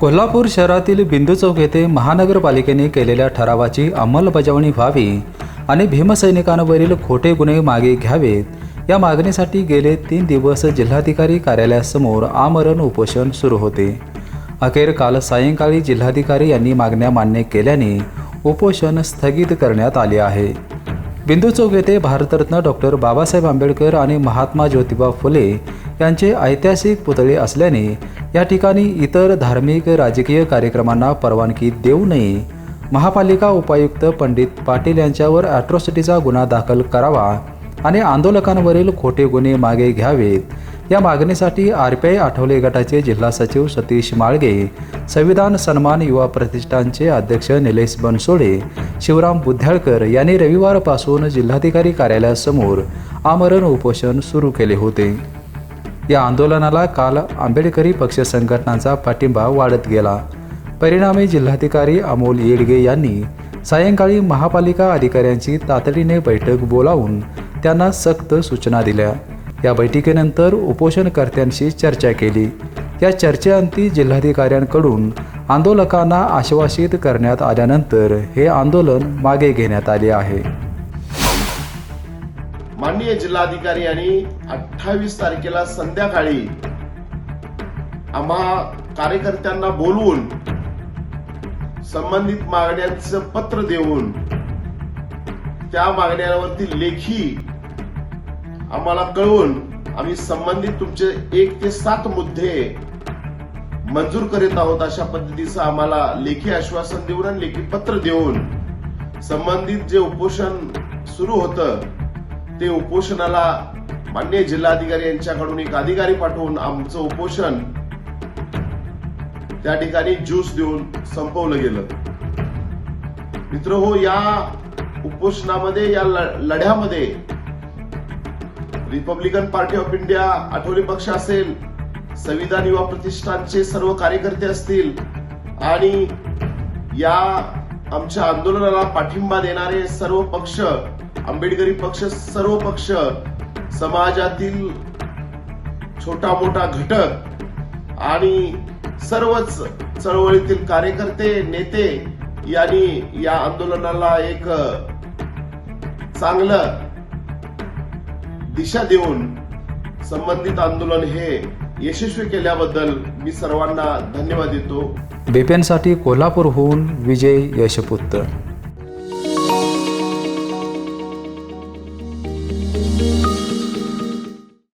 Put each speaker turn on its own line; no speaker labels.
कोल्हापूर शहरातील बिंदू चौक येथे महानगरपालिकेने केलेल्या ठरावाची अंमलबजावणी व्हावी आणि भीमसैनिकांवरील खोटे गुन्हे मागे घ्यावेत. या मागणीसाठी गेले तीन दिवस जिल्हाधिकारी कार्यालयासमोर आमरण उपोषण सुरू होते. अखेर काल सायंकाळी जिल्हाधिकारी यांनी मागण्या मान्य केल्याने उपोषण स्थगित करण्यात आले आहे. बिंदू चौक येथे भारतरत्न डॉक्टर बाबासाहेब आंबेडकर आणि महात्मा ज्योतिबा फुले यांचे ऐतिहासिक पुतळे असल्याने या ठिकाणी इतर धार्मिक राजकीय कार्यक्रमांना परवानगी देऊ नये. महापालिका उपायुक्त पंडित पाटील यांच्यावर ॲट्रॉसिटीचा गुन्हा दाखल करावा आणि आंदोलकांवरील खोटे गुन्हे मागे घ्यावेत. या मागणीसाठी आर पी आय आठवले गटाचे जिल्हा सचिव सतीश माळगे संविधान सन्मान युवा प्रतिष्ठानचे अध्यक्ष निलेश बनसोडे शिवराम बुद्ध्याळकर यांनी रविवारपासून जिल्हाधिकारी कार्यालयासमोर आमरण उपोषण सुरू केले होते. या आंदोलनाला काल आंबेडकरी पक्ष संघटनांचा पाठिंबा वाढत गेला. परिणामी जिल्हाधिकारी अमोल येडगे यांनी सायंकाळी महापालिका अधिकाऱ्यांची तातडीने बैठक बोलावून त्यांना सक्त सूचना दिल्या. या बैठकीनंतर उपोषणकर्त्यांशी चर्चा केली. या चर्चेअंती जिल्हाधिकाऱ्यांकडून आंदोलकांना आश्वासित करण्यात आल्यानंतर हे आंदोलन मागे घेण्यात आले आहे.
माननीय जिल्हाधिकारी यांनी अठ्ठावीस तारखेला संध्याकाळी आम्हा कार्यकर्त्यांना बोलवून संबंधित मागण्यांचं पत्र देऊन त्या मागण्यांवरती लेखी आम्हाला कळवून आम्ही संबंधित तुमचे एक ते सात मुद्दे मंजूर करीत आहोत अशा पद्धतीचं आम्हाला लेखी आश्वासन देऊन आणि लेखी पत्र देऊन संबंधित जे उपोषण सुरू होतं ते उपोषणाला मान्य जिल्हाधिकारी यांच्याकडून एक अधिकारी पाठवून आमचं उपोषण त्या ठिकाणी ज्यूस देऊन संपवलं गेलं. मित्र हो या उपोषणामध्ये या लढ्यामध्ये Republican Party of India Athawale पक्ष असेल संविधान युवा प्रतिष्ठानचे सर्व कार्यकर्ते असतील आणि या आमच्या आंदोलनाला पाठिंबा देणारे सर्व पक्ष आंबेडकरी पक्ष सर्व पक्ष समाजातील छोटा मोठा घटक आणि सर्वच चळवळीतील कार्यकर्ते नेते यांनी या आंदोलनाला एक चांगलं दिशा देऊन संबंधित आंदोलन हे यशस्वी केल्याबद्दल मी सर्वांना धन्यवाद देतो.
बेपेनसाठी कोल्हापूरहून विजय यशपुत्र.